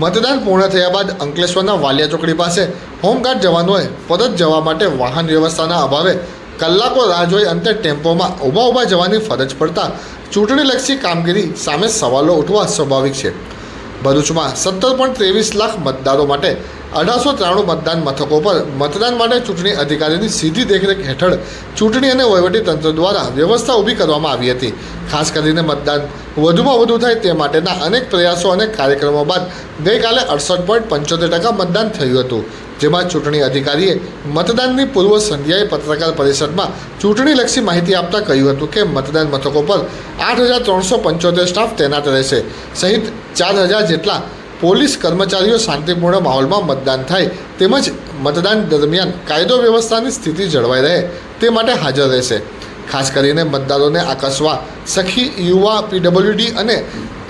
મતદાન પૂર્ણ થયા બાદ અંકલેશ્વરના વાલિયા ચોકડી પાસે હોમગાર્ડ જવાનોએ પરત જવા માટે વાહન વ્યવસ્થાના અભાવે કલાકો રાહ જોઈ અંતે ટેમ્પોમાં ઊભા ઊભા જવાની ફરજ પડતા ચૂંટણીલક્ષી કામગીરી સામે સવાલો ઉઠવા સ્વાભાવિક છે. ભરૂચમાં સત્તર પોઈન્ટ ત્રેવીસ લાખ મતદારો માટે અઢારસો ત્રાણું મતદાન મથકો પર મતદાન માટે ચૂંટણી અધિકારીની સીધી દેખરેખ હેઠળ ચૂંટણી અને વહીવટીતંત્ર દ્વારા વ્યવસ્થા ઊભી કરવામાં આવી હતી. ખાસ કરીને મતદાન વધુમાં વધુ થાય તે માટેના અનેક પ્રયાસો અને કાર્યક્રમો બાદ ગઈકાલે અડસઠ પોઈન્ટ પંચોતેર ટકા મતદાન થયું હતું. જેમાં ચૂંટણી અધિકારીએ મતદાનની પૂર્વ સંધ્યાએ પત્રકાર પરિષદમાં ચૂંટણીલક્ષી માહિતી આપતા કહ્યું હતું કે મતદાન મથકો પર આઠ હજાર ત્રણસો પંચોતેર સ્ટાફ તૈનાત રહેશે. સહિત ચાર હજાર જેટલા પોલીસ કર્મચારીઓ શાંતિપૂર્ણ માહોલમાં મતદાન થાય તેમજ મતદાન દરમિયાન કાયદો વ્યવસ્થાની સ્થિતિ જળવાઈ રહે તે માટે હાજર રહેશે. ખાસ કરીને મતદારોને આકર્ષવા સખી યુવા પીડબ્લ્યુડી અને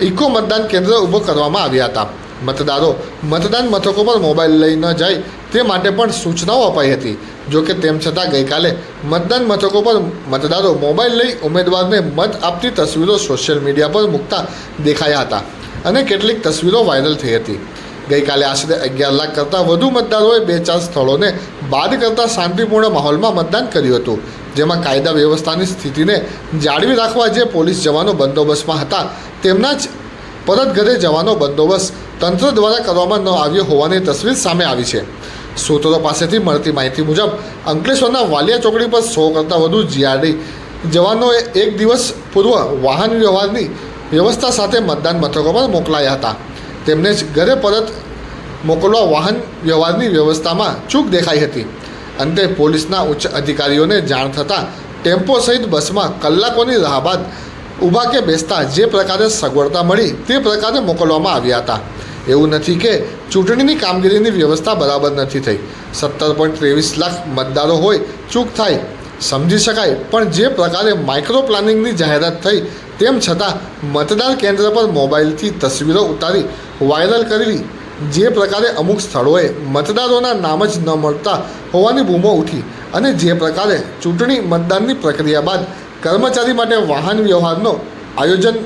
ઇકો મતદાન કેન્દ્ર ઊભો કરવામાં આવ્યા હતા. મતદારો મતદાન મથકો પર મોબાઈલ લઈ ન જાય તે માટે પણ સૂચનાઓ અપાઈ હતી. જો કે તેમ છતાં ગઈકાલે મતદાન મથકો પર મતદારો મોબાઈલ લઈ ઉમેદવારને મત આપતી તસવીરો સોશિયલ મીડિયા પર મૂકતા દેખાયા હતા. અને કેટલીક તસવીરો વાયરલ થઈ હતી. ગઈકાલે આશરે અગિયાર લાખ કરતાં વધુ મતદારોએ બે ચાર સ્થળોને બાદ કરતાં શાંતિપૂર્ણ માહોલમાં મતદાન કર્યું હતું, જેમાં કાયદા વ્યવસ્થાની સ્થિતિને જાળવી રાખવા જે પોલીસ જવાનો બંદોબસ્તમાં હતા, તેમના જ પરત ઘરે જવાનો બંદોબસ્ત તંત્ર દ્વારા કરવામાં ન આવ્યો હોવાની તસવીર સામે આવી છે. સૂત્રો પાસેથી મળતી માહિતી મુજબ, અંકલેશ્વરના વાલિયા ચોકડી પર સો કરતાં વધુ જીઆરડી જવાનોએ એક દિવસ પૂર્વ વાહન વ્યવહારની વ્યવસ્થા સાથે મતદાન મથકો પર મોકલાયા હતા. તેમને જ ઘરે પરત મોકલવા વાહન વ્યવહારની વ્યવસ્થામાં ચૂક દેખાઈ હતી. અંતે પોલીસના ઉચ્ચ અધિકારીઓને જાણ થતાં ટેમ્પો સહિત બસમાં કલાકોની રાહ બાદ ઊભા કે બેસતા જે પ્રકારે સગવડતા મળી તે પ્રકારે મોકલવામાં આવ્યા હતા. એવું નથી કે ચૂંટણીની કામગીરીની વ્યવસ્થા બરાબર નથી થઈ. સત્તર પોઈન્ટ ત્રેવીસ લાખ મતદારો હોય, ચૂક થાય, સમજી શકાય, પણ જે પ્રકારે માઇક્રો પ્લાનિંગની જાહેરાત થઈ તેમ છતાં, મતદાન કેન્દ્ર પર મોબાઈલથી તસવીરો ઉતારી વાયરલ કરવી જે પ્રકારે અમુક સ્થળોએ મતદારોના નામ જ ન મળતા હોવાની બૂમો ઉઠી અને જે પ્રકારે ચૂંટણી મતદાનની પ્રક્રિયા બાદ કર્મચારી માટે વાહન વ્યવહારનો આયોજન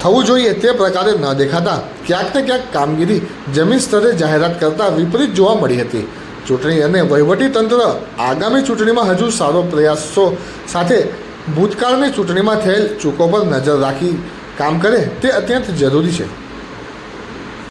થવું જોઈએ તે પ્રકારે ન દેખાતા ક્યાંક ને ક્યાંક કામગીરી જમીન સ્તરે જાહેરાત કરતાં વિપરીત જોવા મળી હતી. ચૂંટણી અને વહીવટીતંત્ર આગામી ચૂંટણીમાં હજુ સારો પ્રયાસો સાથે ભૂતકાળની ચૂંટણીમાં થયેલ ચૂકો પર નજર રાખી કામ કરે તે અત્યંત જરૂરી છે.